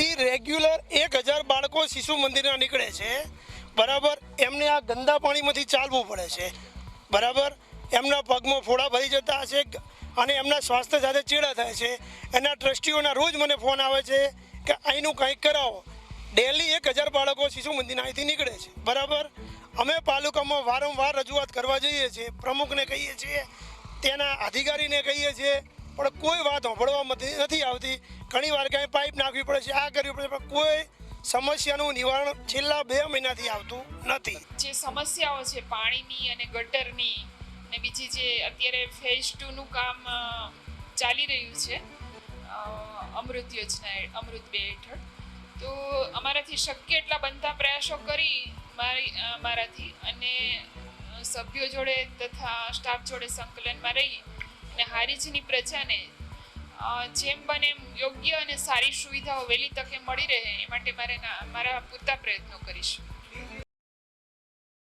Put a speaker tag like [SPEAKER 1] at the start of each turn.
[SPEAKER 1] અહીંથી રેગ્યુલર એક હજાર બાળકો શિશુ મંદિરના નીકળે છે. બરાબર? એમને આ ગંદા પાણીમાંથી ચાલવું પડે છે. બરાબર? એમના પગમાં ફોડા ભરી જતા હશે અને એમના સ્વાસ્થ્ય સાથે ચેડા થાય છે. એના ટ્રસ્ટીઓના રોજ મને ફોન આવે છે કે અહીંનું કંઈક કરાવો. ડેલી એક હજાર બાળકો શિશુ મંદિરના અહીંથી નીકળે છે. બરાબર? અમે પાલુકામાં વારંવાર રજૂઆત કરવા જઈએ છીએ. પ્રમુખને કહીએ છીએ. તેના અધિકારીને કહીએ છીએ. પણ કોઈ વાત સાંભળવામાં નથી આવતી. ઘણી વાર ક્યાંય પાઇપ નાખવી પડે છે, આ કરવી પડે પણ કોઈ સમસ્યાનું નિવારણ છેલ્લા બે મહિનાથી આવતું નથી.
[SPEAKER 2] જે સમસ્યાઓ છે, પાણીની અને ગટરની ને બીજી જે અત્યારે ફેઝ ટુનું કામ ચાલી રહ્યું છે અમૃત યોજના અમૃત બે હેઠળ. તો અમારાથી શક્ય એટલા બનતા પ્રયાસો કરી મારી મારાથી અને સભ્યો જોડે તથા સ્ટાફ જોડે સંકલનમાં રહી અને હારીજની પ્રજાને જેમ બને એમ યોગ્ય અને સારી સુવિધાઓ વહેલી તકે મળી રહે એ માટે મારે મારા પૂરતા પ્રયત્નો કરીશ.